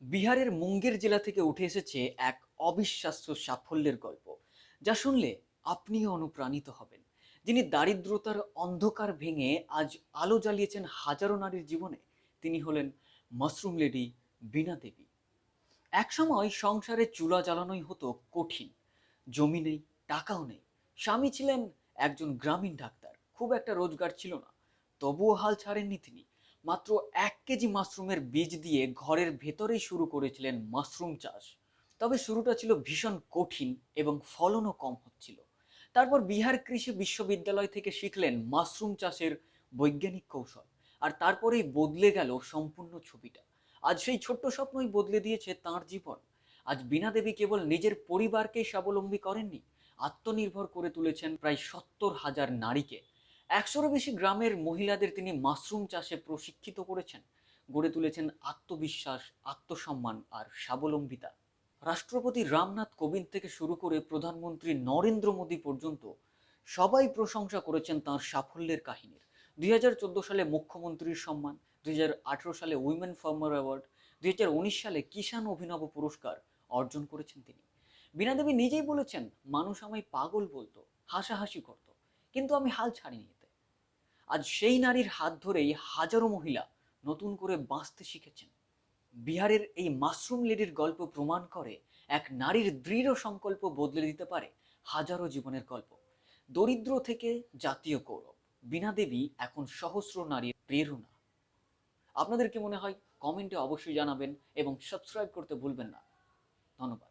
বিহারের মুঙ্গের জেলা থেকে উঠে এসেছে এক অবিশ্বাস্য সাফল্যের গল্প, যা শুনলে আপনিও অনুপ্রাণিত হবেন। যিনি দারিদ্রতার অন্ধকার ভেঙে আজ আলো জ্বালিয়েছেন হাজারো নারীর জীবনে, তিনি হলেন মাশরুম লেডি বীণা দেবী। একসময় সংসারে চুলা জ্বালানোই হতো কঠিন। জমি নেই, টাকাও নেই। স্বামী ছিলেন একজন গ্রামীণ ডাক্তার, খুব একটা রোজগার ছিল না। তবুও হাল ছাড়েননি তিনি। মাত্র এক কেজি মাশরুমের বীজ দিয়ে ঘরের ভেতরেই শুরু করেছিলেন মাশরুম চাষ। তবে শুরুটা ছিল ভীষণ কঠিন এবং ফলনও কম হচ্ছিল। তারপর বিহার কৃষি বিশ্ববিদ্যালয় থেকে শিখলেন মাশরুম চাষের বৈজ্ঞানিক কৌশল আর তারপরেই বদলে গেল সম্পূর্ণ ছবিটা। আজ সেই ছোট্ট স্বপ্নই বদলে দিয়েছে তার জীবন। আজ বীণা দেবী কেবল নিজের পরিবারকেই স্বাবলম্বী করেননি, আত্মনির্ভর করে তুলেছেন প্রায় সত্তর হাজার নারীকে। একশোরও বেশি গ্রামের মহিলাদের তিনি মাশরুম চাষে প্রশিক্ষিত করেছেন। গড়ে তুলেছেন আত্মবিশ্বাস, আত্মসম্মান আর স্বাবলম্বিতা। রাষ্ট্রপতি রামনাথ কোবিন্দ থেকে শুরু করে প্রধানমন্ত্রী নরেন্দ্র মোদী পর্যন্ত সবাই প্রশংসা করেছেন তার সাফল্যের কাহিনীর। দুই হাজার চোদ্দ সালে মুখ্যমন্ত্রীর সম্মান, দুই হাজার আঠেরো সালে উইমেন ফার্মার অ্যাওয়ার্ড, দুই হাজার উনিশ সালে কিষাণ অভিনব পুরস্কার অর্জন করেছেন তিনি। বীণা দেবী নিজেই বলেছেন, মানুষ আমায় পাগল বলতো, হাসাহাসি করত, কিন্তু আমি হাল ছাড়িনি। আজ সেই নারীর হাত ধরেই হাজারো মহিলা নতুন করে বাঁচতে শিখেছেন। বিহারের এই মাশরুম লেডির গল্প প্রমাণ করে এক নারীর দৃঢ় সংকল্প বদলে দিতে পারে হাজারো জীবনের গল্প। দরিদ্র থেকে জাতীয় গৌরব, বীণা দেবী এখন সহস্র নারীর প্রেরণা। আপনাদের কি মনে হয়? কমেন্টে অবশ্যই জানাবেন এবং সাবস্ক্রাইব করতে ভুলবেন না। ধন্যবাদ।